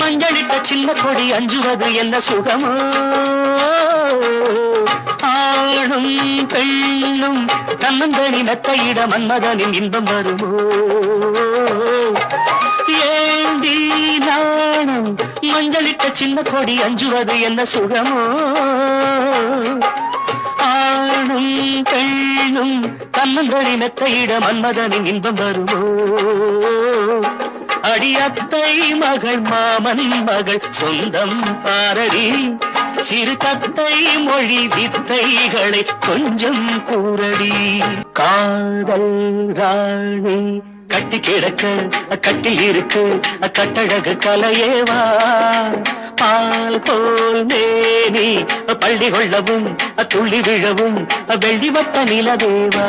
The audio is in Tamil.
மஞ்சளிட்ட சின்ன கொடி அஞ்சுவது என்ன சுகமோ? ஆணும் பெண்ணும் தன்னந்தனி மெத்தையிட மன்மதனின் இன்பம் வருமோ? ஏந்தி நாணம் மஞ்சளிட்ட சின்ன கொடி அஞ்சுவது என்ன சுகமோ? ஆணும் பெண்ணும் தன்னந்தனி மெத்தையிட மன்மதனின் இன்பம் வருமோ? அடியத்தை மகள் மாமன் மகள் சொந்தம் பாரடி. சிறு தத்தை மொழி வித்தைகளை கொஞ்சம் கூறடி. காதல் ராணி கட்டி கிடக்க கட்டில் இருக்கு கட்டழகு கலையேவா பால் போல் மேனி பள்ளி கொள்ளவும் துள்ளி விழவும் வெள்ளி வட்ட நிலவேவா